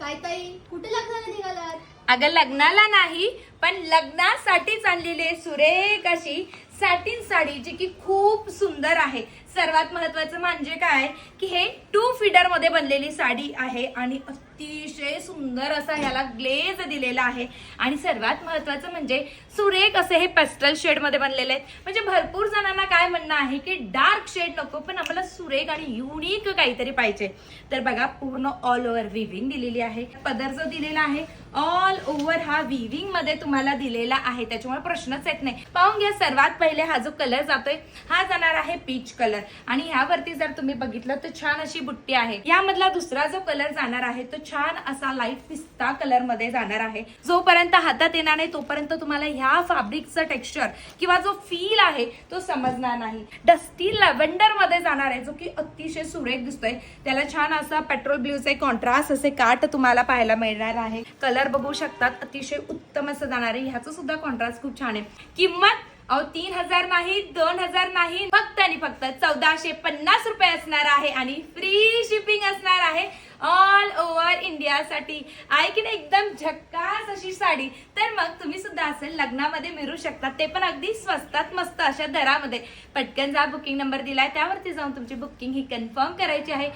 काय ताई? कुठे लग्नाला निघालात? अगं लग्नाला नाही पण लग्नासाठी चाललेली आहे सुरेख अशी. सॅटिन साडी जी की खूप सुंदर आहे. सर्वात महत्वाचं म्हणजे काय? की हे टू फिडरमध्ये बनलेली साडी आहे आणि अतिशय सुंदर असा ह्याला ग्लेज दिलेला आहे. आणि सर्वात महत्वाचं म्हणजे सुरेख असे हे पेस्टल शेडमध्ये बनलेले आहेत. म्हणजे भरपूर जणांना काय म्हणणं आहे की डार्क शेड नको पण आम्हाला सुरेख आणि युनिक काहीतरी पाहिजे. तर बघा पूर्ण ऑल ओव्हर विविंग दिलेली आहे. पदर जो दिलेला आहे ऑल ओव्हर हा विविंगमध्ये तुम्हाला दिलेला आहे. त्याच्यामुळे प्रश्नच येत नाही. पाहून घ्या सर्वात पहिले हा जो कलर जातोय हा जाणार आहे पीच कलर आणि ह्यावरती जर तुम्ही बघितलं तर छान अशी बुट्टी आहे. यामधला दुसरा जो कलर जाणार आहे तो छान असा लाइट पिस्ता कलरमध्ये जाणार आहे. जोपर्यंत हातात येणार नाही तोपर्यंत तुम्हाला ह्या फॅब्रिकचं टेक्स्चर किंवा जो फील आहे तो समजणार नाही. डस्टी लॅव्हेंडरमध्ये जाणार आहे जो की अतिशय सुरेख दिसतोय. त्याला छान असा पेट्रोल ब्ल्यूचे कॉन्ट्रास्ट असे काट तुम्हाला पाहायला मिळणार आहे. कलर बघू शकतात अतिशय उत्तम असं जाणार आहे. ह्याचं सुद्धा कॉन्ट्रास्ट खूप छान आहे. किंमत अहो तीन हजार नाही दोन हजार नाही. फक्त आणि फक्त चौदाशे पन्नास रुपये असणार आहे आणि फ्री शिपिंग असणार आहे ऑल ओव्हर इंडियासाठी आहे की नाही एकदम झक्कास अशी साडी. तर मग तुम्ही सुद्धा असेल लग्नामध्ये मिळू शकता. ते पण अगदी स्वस्तात मस्त अशा दरामध्ये. पटकन जा बुकिंग नंबर दिलाय. त्यावरती जाऊन तुमची बुकिंग ही कन्फर्म करायची आहे.